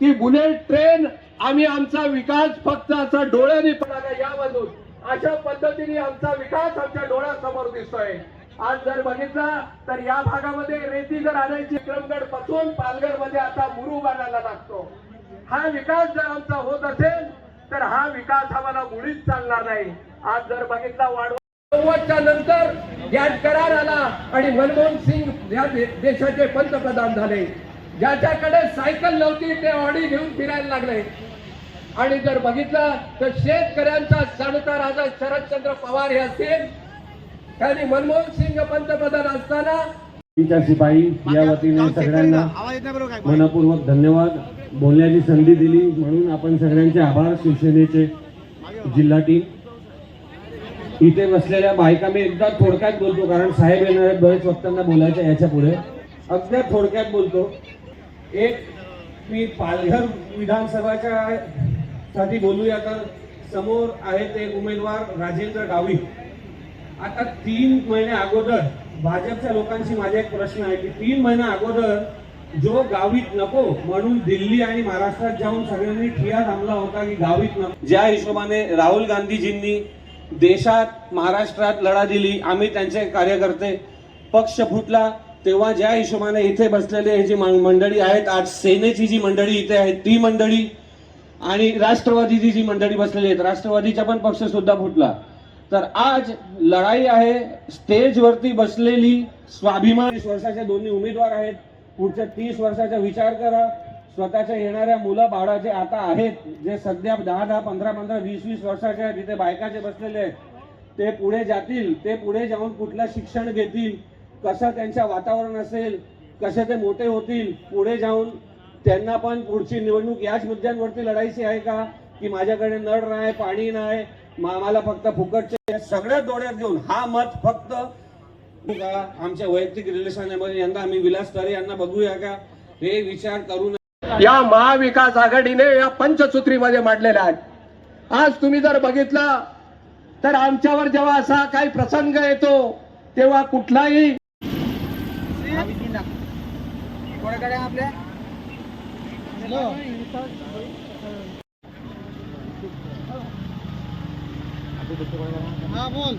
की bullet train आम्ही आमचा विकास फक्त असा डोळ्याने पडाला यामधून. अशा पद्धतीने आमचा विकास आमच्या डोळ्यासमोर दिसतोय. आज जर बघितला तर या भागामध्ये रेती जर आणायची विक्रमगडपासून पालघरमध्ये आता मुरू बांधायला लागतो. हा विकास जर आमचा होत असेल तर हा विकास आम्हाला मुळीच चालणार नाही. आज जर बघितला वाढवा नव्वदच्या नंतर गॅट करार आला आणि मनमोहन सिंग या देशाचे पंतप्रधान झाले. ज्याच्याकडे सायकल नव्हती ते ऑडी घेऊन फिरायला लागले. आणि जर बघितलं तर शेतकऱ्यांचा जाणता राजा शरदचंद्र पवार हे असतील. त्यांनी मनमोहन सिंग पंतप्रधान असताना च्या शिपाई या वतीने सगळ्यांना मनपूर्वक धन्यवाद. बोलण्याची संधी दिली म्हणून आपण सगळ्यांचे आभार शिवसेनेचे जिल्हा टीम. इथे बसलेल्या बायका मी एकदा थोडक्यात बोलतो कारण साहेब येणार आहेत बरेच वक्तांना बोलायचं याच्यापुढे अगदी थोडक्यात बोलतो. एक मी पालघर विधानसभाच्या साठी बोलूया तर समोर आहेत एक उमेदवार राजेंद्र गावित आता तीन महिने अगोदर भाजपच्या लोकांशी माझा एक प्रश्न आहे की तीन महिन्या अगोदर जो गावीत नको म्हणून दिल्ली आणि महाराष्ट्रात जाऊन सगळ्यांनी ठिया थांबला होता की गावीत नको. ज्या हिशोबाने राहुल गांधीजींनी देशात महाराष्ट्रात लढा दिली आम्ही त्यांचे कार्यकर्ते पक्ष फुटला तेव्हा ज्या हिशोबाने इथे बसलेले हे जी मंडळी आहेत आज सेनेची जी मंडळी इथे आहेत ती मंडळी आणि राष्ट्रवादीची जी मंडळी बसलेली आहेत राष्ट्रवादीचा पण पक्ष सुद्धा फुटला. तर आज लढाई आहे स्टेजवरती बसलेली स्वाभिमान वीस वर्षाचे दोन्ही उमेदवार आहेत पुढच्या तीस वर्षाचा विचार करा स्वतःच्या येणाऱ्या मुलं बाळाचे आता आहेत जे सध्या दहा दहा पंधरा पंधरा वीस वीस वर्षाचे आहेत तिथे बायकाचे बसलेले आहेत ते पुढे जातील ते पुढे जाऊन कुठलं शिक्षण घेतील कसं त्यांच्या वातावरण असेल कसे ते मोठे होतील पुढे जाऊन त्यांना पण पुढची निवडणूक याच मुद्द्यांवरती लढायची आहे का? की माझ्याकडे नळ नाही पाणी नाही मा- फक्त फुकटचे सगळ्या डोळ्यात घेऊन हा मत फक्त का? आमच्या वैयक्तिक रिलेशनमध्ये यंदा आम्ही विलास तरे यांना बघूया का? हे विचार करून या महाविकास आघाडीने या पंचसूत्रीमध्ये मांडलेल्या आहेत. आज तुम्ही जर बघितलं तर आमच्यावर जेव्हा असा काही प्रसंग येतो तेव्हा कुठलाही कोणाकडे आपल्या हॅलो हा बोल